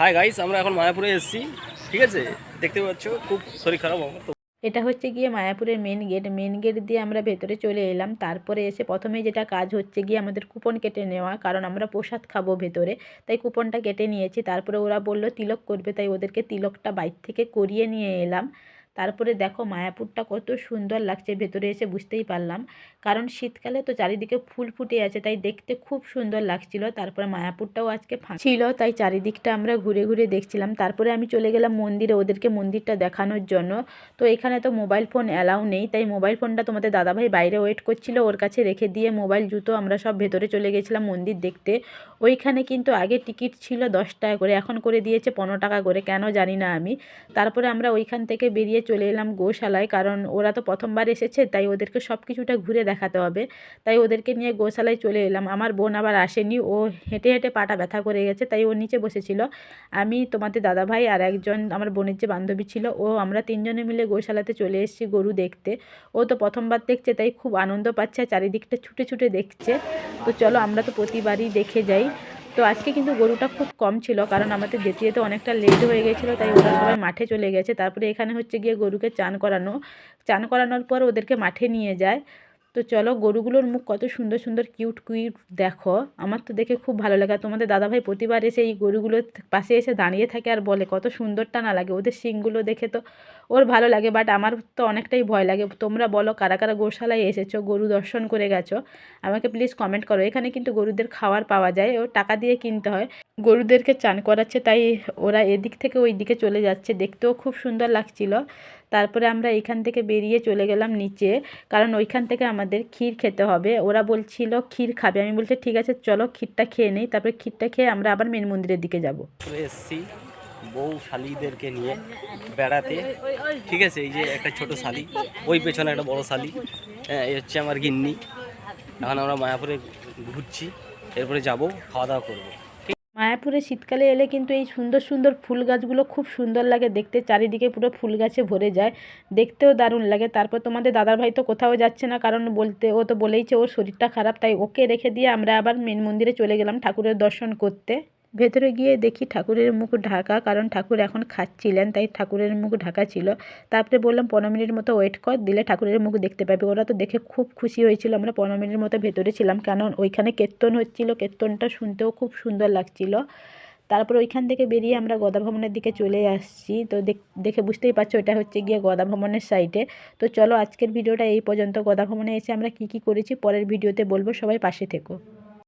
Hi guys আমরা এখন মায়াপুরে এসেছি, ঠিক আছে? দেখতে পাচ্ছ, খুব শরীর খারাপ আমার তো। এটা হচ্ছে গিয়ে মায়াপুরের মেন গেট মেন গেট দিয়ে আমরা ভেতরে চলে এলাম। তারপরে এসে প্রথমে যেটা কাজ হচ্ছে গিয়ে আমাদের কুপন কেটে নেওয়া, কারণ আমরা প্রসাদ খাব ভেতরে। তাই কুপনটা কেটে নিয়েছি, তারপরে ওরা বলল, তিলক করবে। তাই ওদেরকে তিলকটা বাইর থেকে করিয়ে নিয়ে এলাম। তারপরে দেখো মায়াপুরটা কত সুন্দর লাগছে, ভেতরে এসে বুঝতেই পারলাম। কারণ শীতকালে তো চারিদিকে ফুল ফুটে আছে, তাই দেখতে খুব সুন্দর লাগছিল। তারপরে মায়াপুরটাও আজকে ছিল, তাই চারিদিকটা আমরা ঘুরে ঘুরে দেখছিলাম। তারপরে আমি চলে গেলাম মন্দিরে ওদেরকে মন্দিরটা দেখানোর জন্য। তো এখানে তো মোবাইল ফোন অ্যালাউ নেই, তাই মোবাইল ফোনটা তোমাদের দাদাভাই বাইরে ওয়েট করছিল, ওর কাছে রেখে দিয়ে মোবাইল, জুতো আমরা সব ভেতরে চলে গেছিলাম মন্দির দেখতে। ওইখানে কিন্তু আগে টিকিট ছিল দশ টাকা করে, এখন করে দিয়েছে পনেরো টাকা করে, কেন জানি না আমি। তারপরে আমরা ওইখান থেকে বেরিয়ে চলে এলাম গোশালায়। কারণ ওরা তো প্রথমবার এসেছে, তাই ওদেরকে সব কিছুটা ঘুরে দেখাতে হবে। তাই ওদেরকে নিয়ে গোশালায় চলে এলাম। আমার বোন আবার আসেনি, ও হেঁটে হেঁটে পাটা ব্যথা করে গেছে, তাই ও নিচে বসেছিল। আমি, তোমাদের দাদাভাই আর একজন আমার বোনের যে বান্ধবী ছিল, ও, আমরা তিনজনে মিলে গোশালাতে চলে এসেছি গরু দেখতে। ও তো প্রথমবার দেখছে, তাই খুব আনন্দ পাচ্ছে চারিদিকটা ছুটে ছুটে দেখছে। তো চলো আমরা তো প্রতিবারই দেখে যাই। তো আজকে কিন্তু গরুটা খুব কম ছিল, কারণ আমাদের যেতে যেতে অনেকটা লেট হয়ে গেছিল, তাই ওরা সবাই মাঠে চলে গেছে। তারপরে এখানে হচ্ছে গিয়ে গরুকে চান করানো, চান করানোর পর ওদেরকে মাঠে নিয়ে যায়। তো চলো গরুগুলোর মুখ কত সুন্দর সুন্দর কিউট কিউট দেখো। আমার তো দেখে খুব ভালো লাগে। তোমাদের দাদাভাই প্রতিবার এসে এই গরুগুলোর পাশে এসে দাঁড়িয়ে থাকে আর বলে, কত সুন্দরটা না লাগে ওদের শিংগুলো দেখে তো ওর ভালো লাগে বাট আমার তো অনেকটাই ভয় লাগে। তোমরা বলো, কারা কারা গোশালায় এসেছ, গরু দর্শন করে গেছো, আমাকে প্লিজ কমেন্ট করো। এখানে কিন্তু গরুদের খাবার পাওয়া যায়, ও টাকা দিয়ে কিনতে হয়। গরুদেরকে চান করাচ্ছে, তাই ওরা এদিক থেকে ওই দিকে চলে যাচ্ছে। দেখতেও খুব সুন্দর লাগছিল। তারপরে আমরা এখান থেকে বেরিয়ে চলে গেলাম নিচে, কারণ ওইখান থেকে আমাদের ক্ষীর খেতে হবে। ওরা বলছিল, ক্ষীর খাবে। আমি বলছি, ঠিক আছে, চলো ক্ষীরটা খেয়ে নেই। তারপরে ক্ষীরটা খেয়ে আমরা আবার মেন মন্দিরের দিকে যাব। এসেছি বউ শালিদেরকে নিয়ে বেড়াতে। ঠিক আছে, এই যে একটা ছোট শালি, ওই পেছনে একটা বড় শালি। হ্যাঁ এই হচ্ছে আমার গিন্নি। এখন আমরা মায়াপুরে ঘুরছি, এরপরে যাব, খাওয়া দাওয়া করব। মায়াপুরে শীতকালে এলে কিন্তু এই সুন্দর সুন্দর ফুল গাছগুলো খুব সুন্দর লাগে। দেখতে চারিদিকে পুরো ফুল গাছে ভরে যায়। দেখতেও দারুণ লাগে। তারপর তোমাদের দাদার ভাই তো কোথাও যাচ্ছে না, কারণ বলতে, ও তো বলেইছে ওর শরীরটা খারাপ, তাই ওকে রেখে দিয়ে আমরা আবার মেন মন্দিরে চলে গেলাম ঠাকুরের দর্শন করতে। ভেতরে গিয়ে দেখি ঠাকুরের মুখ ঢাকা, কারণ ঠাকুর এখন খাচ্ছিলেন, তাই ঠাকুরের মুখ ঢাকা ছিল। তারপরে বললাম, পনেরো মিনিট মতো ওয়েট কর, দিলে ঠাকুরের মুখ দেখতে পাবে। ওরা তো দেখে খুব খুশি হয়েছিল, আমরা পনেরো মিনিট মতো ভেতরে ছিলাম কারণ ওইখানে কীর্তন হচ্ছিল, কীর্তনটা শুনতেও খুব সুন্দর লাগছিল। তারপর ওইখান থেকে বেরিয়ে আমরা গদা ভবনের দিকে চলে আসছি। তো দেখ- বুঝতেই পারছ, এটা হচ্ছে গিয়ে গদা ভবনের সাইডে। তো চলো, আজকের ভিডিওটা এই পর্যন্ত। গদা ভবনে এসে আমরা কি কি করেছি, পরের ভিডিওতে বলব। সবাই পাশে থেকো।